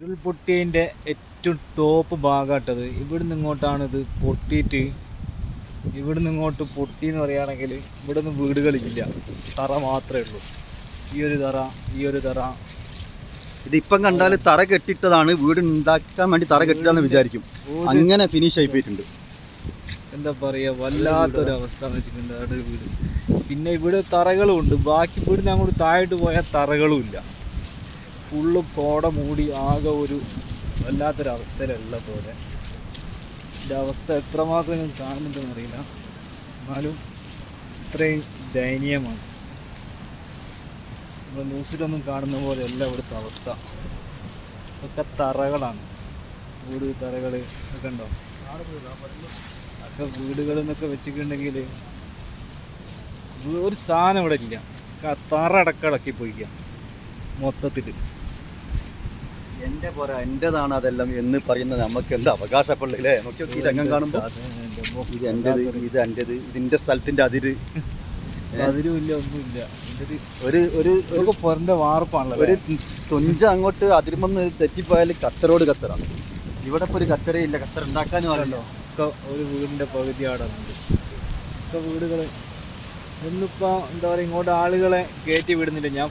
ഉരുൾപൊട്ടിയതിന്റെ ഏറ്റവും ടോപ്പ് ഭാഗമായിട്ടത് ഇവിടുന്ന് ഇങ്ങോട്ടാണ് ഇത് പൊട്ടിയിട്ട്. ഇവിടുന്ന് ഇങ്ങോട്ട് പൊട്ടി എന്ന് പറയുകയാണെങ്കിൽ ഇവിടെ നിന്ന് വീടുകളില്ല. തറ മാത്രമേ ഉള്ളൂ. ഈ ഒരു തറ ഈ ഒരു തറ. ഇതിപ്പം കണ്ടാൽ തറ കെട്ടിട്ടതാണ് വീട് ഉണ്ടാക്കാൻ വേണ്ടി തറ കെട്ടിട്ടാന്ന് വിചാരിക്കും. അങ്ങനെ ഫിനിഷ് ആയി പോയിട്ടുണ്ട് എന്താ പറയുക വല്ലാത്തൊരു അവസ്ഥ എന്ന് വെച്ചിട്ടുണ്ട് അവിടെ വീട്. പിന്നെ ഇവിടെ തറകളും ഉണ്ട് ബാക്കി ഇവിടുന്ന് അങ്ങോട്ട് താഴോട്ട് പോയാൽ തറകളും ഇല്ല ഫുള്ള് കോട മൂടി ആകെ ഒരു വല്ലാത്തൊരവസ്ഥയിലുള്ള പോലെ. ഇതിന്റെ അവസ്ഥ എത്രമാത്രം ഞാൻ കാണുന്നുണ്ടെന്ന് അറിയില്ല. എന്നാലും ഇത്രയും ദയനീയമാണ്. നമ്മൾ ന്യൂസിലൊന്നും കാണുന്ന പോലെ പോലെയല്ല ഇവിടുത്തെ അവസ്ഥ. ഒക്കെ തറകളാണ്. വീട് തറകൾ ഒക്കെ ഉണ്ടോ ഒക്കെ വീടുകളിൽ നിന്നൊക്കെ വെച്ചിട്ടുണ്ടെങ്കിൽ ഒരു സാധനം ഇവിടെ ഇല്ല. തറ അടക്കടക്കി പോയിക്കാം മൊത്തത്തിൽ എന്റെ പോരാ എന്റേതാണ് അതെല്ലാം എന്ന് പറയുന്ന നമുക്ക് എന്താ അവകാശപ്പെടില്ലേ നമുക്ക് ഈ രംഗം കാണുമ്പോൾ ഇത് എന്റേത് ഇത് എന്റേത് ഇതിന്റെ സ്ഥലത്തിന്റെ അതിര്. ഒന്നുമില്ല ഒരു ഒരു ഒരു വാർപ്പാണല്ലോ ഒരു തുഞ്ച അങ്ങോട്ട് അതിരുമെന്ന് തെറ്റിപ്പോയാൽ കച്ചറോട് കച്ചറ. ഇവിടെ ഇപ്പൊ ഒരു കച്ചറയില്ല കച്ചറ ഉണ്ടാക്കാനും ആണല്ലോ ഒക്കെ ഒരു വീടിന്റെ പകുതി അവിടെ ഉണ്ട് ഒക്കെ വീടുകൾ ഇന്നിപ്പോ എന്താ പറയുക ഇങ്ങോട്ട് ആളുകളെ കയറ്റി വിടുന്നില്ല. ഞാൻ